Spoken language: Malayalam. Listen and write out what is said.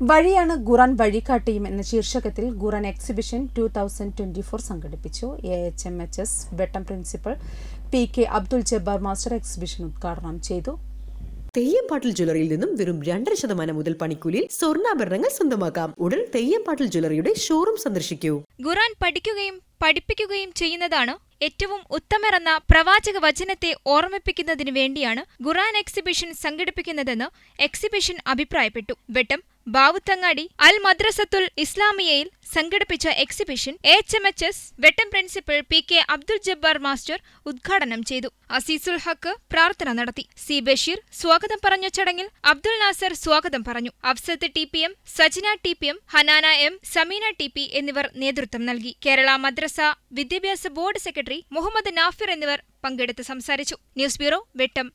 വഴിയാണ് ഖുറാൻ വഴികാട്ടിയും എന്ന ശീർഷകത്തിൽ ഖുറാൻ exhibition two thousand twenty four സംഘടിപ്പിച്ചു. A H M H S Vettam principal P K Abdul Jabbar master exhibition ഉദ്ഘാടനം ചെയ്തു. തെയ്യംപാട്ടിൽ ജ്വല്ലറിയിൽ നിന്നും വെറും രണ്ടര ശതമാനം മുതൽ പണിക്കൂലിയിൽ സ്വർണാഭരണങ്ങൾ സ്വന്തമാക്കാം. ഉടൻ തെയ്യംപാട്ടിൽ ജ്വല്ലറിയുടെ ഷോറൂം സന്ദർശിക്കൂ. ഖുറാൻ പഠിക്കുകയും പഠിപ്പിക്കുകയും ചെയ്യുന്നതാണ് ഏറ്റവും ഉത്തമരെന്ന പ്രവാചക വചനത്തെ ഓർമ്മിപ്പിക്കുന്നതിനു വേണ്ടിയാണ് ഖുറാൻ എക്സിബിഷൻ സംഘടിപ്പിക്കുന്നതെന്ന് എക്സിബിഷൻ അഭിപ്രായപ്പെട്ടു. വെട്ടം ബാവുത്തങ്ങാടി അൽ മദ്രസത്തുൽ ഇസ്ലാമിയയിൽ സംഘടിപ്പിച്ച exhibition H M H S Vettam principal P K Abdul Jabbar master ഉദ്ഘാടനം ചെയ്തു. അസീസുൽ ഹക്ക് പ്രാർത്ഥന നടത്തി. സി ബഷീർ സ്വാഗതം പറഞ്ഞ ചടങ്ങിൽ അബ്ദുൽ നാസർ സ്വാഗതം പറഞ്ഞു. Afsath T P M Sajina T P M Hanana M Sameena T P എന്നിവർ നേതൃത്വം നൽകി. കേരള മദ്രസ വിദ്യാഭ്യാസ ബോർഡ് സെക്രട്ടറി മുഹമ്മദ് നാഫിർ എന്നിവർ പങ്കെടുത്ത് സംസാരിച്ചു. News bureau Vettam.